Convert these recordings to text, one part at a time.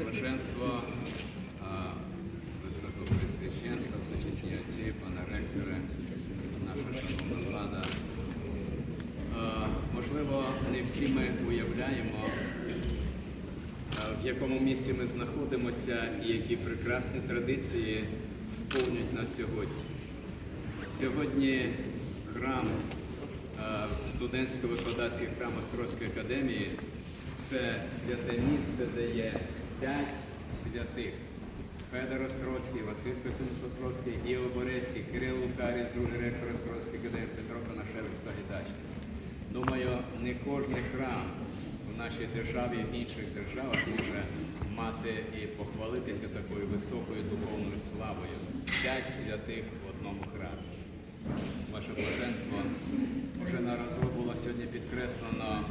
блаженство, а, високопресвященство, всечесні отці, пане ректори, наша шановна влада. Можливо, не всі ми уявляємо, в якому місці ми знаходимося і які прекрасні традиції сповнюють нас сьогодні. Сьогодні храм, студентсько-викладацький храм Острозької академії це святе місце, де є п'ять святих. Федор Острозький, Василь Косинус Острозький, Іо Борецький, Кирил Лукаріс, другий ректор Острозької академії, Петро Конашевич Сагайдач. Думаю, не кожний храм в нашій державі в інших державах може мати і похвалитися такою високою духовною славою. П'ять святих в одному храмі. Ваше блаженство вже неразово було сьогодні підкреслено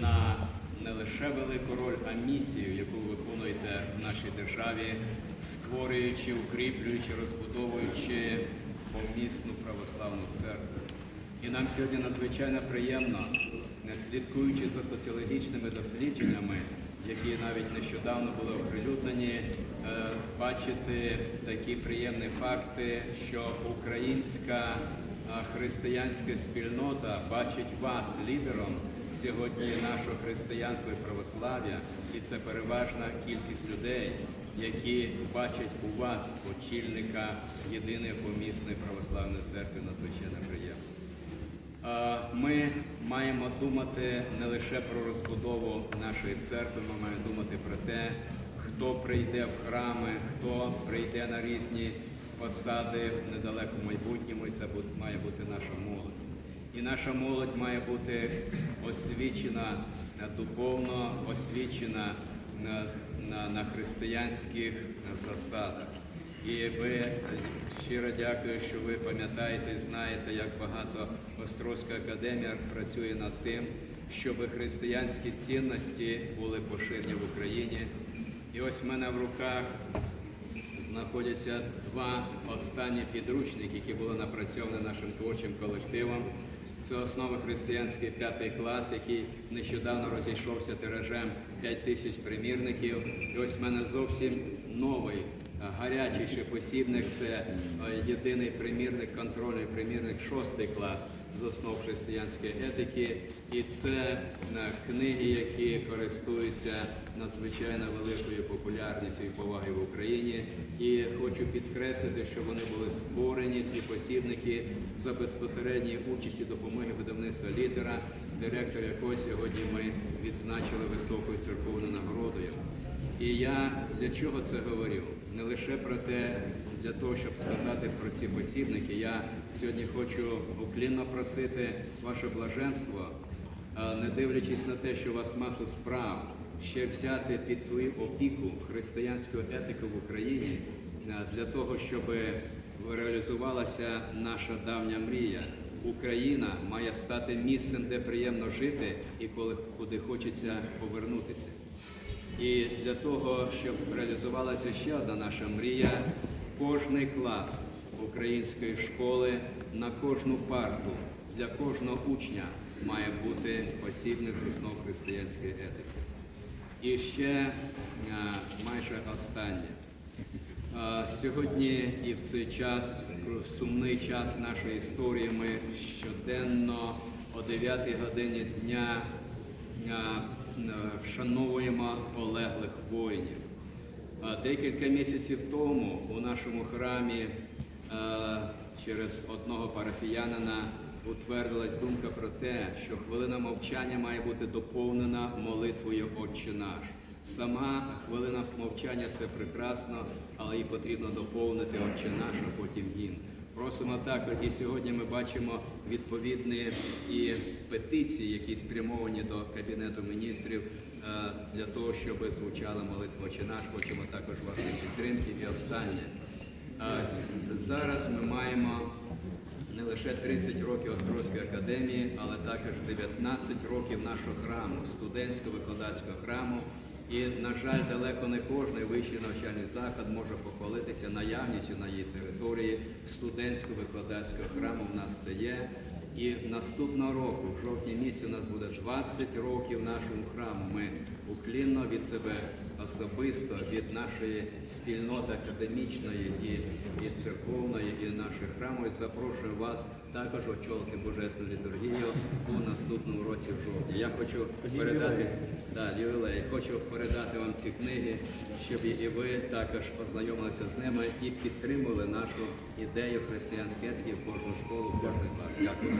на не лише велику роль, а місію, яку ви виконуєте в нашій державі, створюючи, укріплюючи, розбудовуючи помісну православну церкву. І нам сьогодні надзвичайно приємно, не слідкуючи за соціологічними дослідженнями, які навіть нещодавно були оприлюднені, е, бачити такі приємні факти, що українська е, християнська спільнота бачить вас лідером сьогодні нашого християнства і православ'я, і це переважна кількість людей, які бачать у вас очільника єдиної помісної православної церкви надзвичайно приємно. Ми маємо думати не лише про розбудову нашої церкви, ми маємо думати про те, хто прийде в храми, хто прийде на різні посади в недалекому майбутньому, і це має бути наша молодь. І наша молодь має бути освічена духовно, освічена на, на, на християнських засадах. І ви щиро дякую, що ви пам'ятаєте і знаєте, як багато Острозька академія працює над тим, щоб християнські цінності були поширені в Україні. І ось в мене в руках знаходяться два останні підручники, які були напрацьовані нашим творчим колективом. Це основа християнський п'ятий клас, який нещодавно розійшовся тиражем 5 тисяч примірників. І ось в мене зовсім новий, е, гарячий посібник. Це е, єдиний примірник, контрольний примірник шостий клас з основ християнської етики. І це е, книги, які користуються надзвичайно великою популярністю і повагою в Україні. І хочу підкреслити, що вони були створені, ці посібники, за безпосередньої участі допомоги видавництва лідера, директора якого сьогодні ми відзначили високою церковною нагородою. І я для чого це говорю? Не лише про те, для того, щоб сказати про ці посібники. Я сьогодні хочу уклінно просити ваше блаженство, не дивлячись на те, що у вас маса справ, ще взяти під свою опіку християнську етику в Україні для того, щоб реалізувалася наша давня мрія. Україна має стати місцем, де приємно жити і коли куди хочеться повернутися. І для того, щоб реалізувалася ще одна наша мрія, кожний клас української школи на кожну парту для кожного учня має бути посібник з основ християнської етики. І ще е, майже останнє. Е, Сьогодні і в цей час, в сумний час нашої історії, ми щоденно о 9 годині дня е, вшановуємо полеглих воїнів. Е, Декілька місяців тому у нашому храмі е, через одного парафіянина утвердилась думка про те, що хвилина мовчання має бути доповнена молитвою Отче наш. Сама хвилина мовчання це прекрасно, але її потрібно доповнити Отче наш, а потім гімн. Просимо також, і сьогодні ми бачимо відповідні і петиції, які спрямовані до Кабінету міністрів е, для того, щоб звучала молитва Отче наш. Хочемо також вашої підтримки. І останнє. Е, Зараз ми маємо не лише 30 років Острозької академії, але також 19 років нашого храму, студентсько-викладацького храму. І, на жаль, далеко не кожний вищий навчальний заклад може похвалитися наявністю на її території студентсько-викладацького храму. У нас це є. І наступного року, в жовтні місяці, у нас буде 20 років нашому храму. Ми уклінно від себе особисто, від нашої спільноти академічної і, і церковної, і храму і запрошую вас також очолити Божественну літургію у наступному році в жовтні. Я хочу передати да, ювілей, хочу передати вам ці книги, щоб і і ви також ознайомилися з ними і підтримували нашу ідею християнської етики в кожну школу, в кожний клас. Дякую.